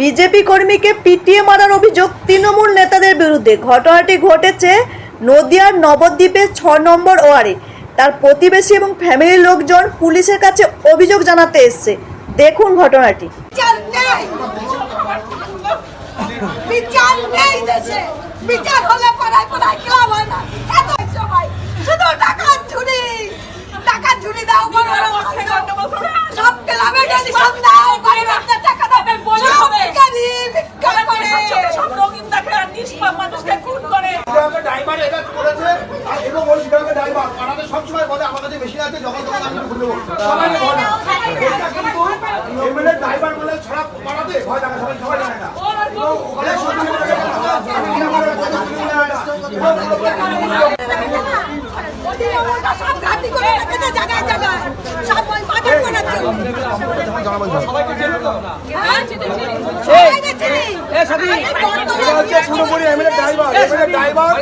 BJP কর্মীকে পিটিয়ে মারার অভিযোগ তৃণমূল নেতাদের বিরুদ্ধে। ঘটনাটি ঘটেছে নদিয়ার নবদ্বীপের ছ নম্বর ওয়ার্ডে। তার প্রতিবেশী এবং ফ্যামিলির লোকজন পুলিশের কাছে অভিযোগ জানাতে এসছে। দেখুন ঘটনাটি। বিচার হলে পাড়ায় পাড়ায় হয় না। এত সবাই শুধু টাকা চুরি টাকা চুরি দাও বড় সব ক্লাবে টেলিফোন দাও গরিব একটা টাকা দাও সব ভিখারি ভিক্ষা করে সিদ্ধাঙ্গে ড্রাইভার এটা করেছে আর এবং ওই সিদ্ধাঙ্গে ড্রাইভার আমাদের সবসময় বলে আমার কাছে বেশি আছে যখন তখন আমরা ঘুরে দেবো সবাই বলে এটা কিন্তু এমএলএ ড্রাইভার বলে ছাড়া পাড়াতে ভয় লাগে সবাই সবাই জানে না ওখানে সত্যি করে আমি সব ঘাটি করে জায়গায় জায়গায় সব ওই মাদক করার জন্য হ্যাঁ? সবাইকে। এই বর্তমান পুরোপুরি ড্রাইভার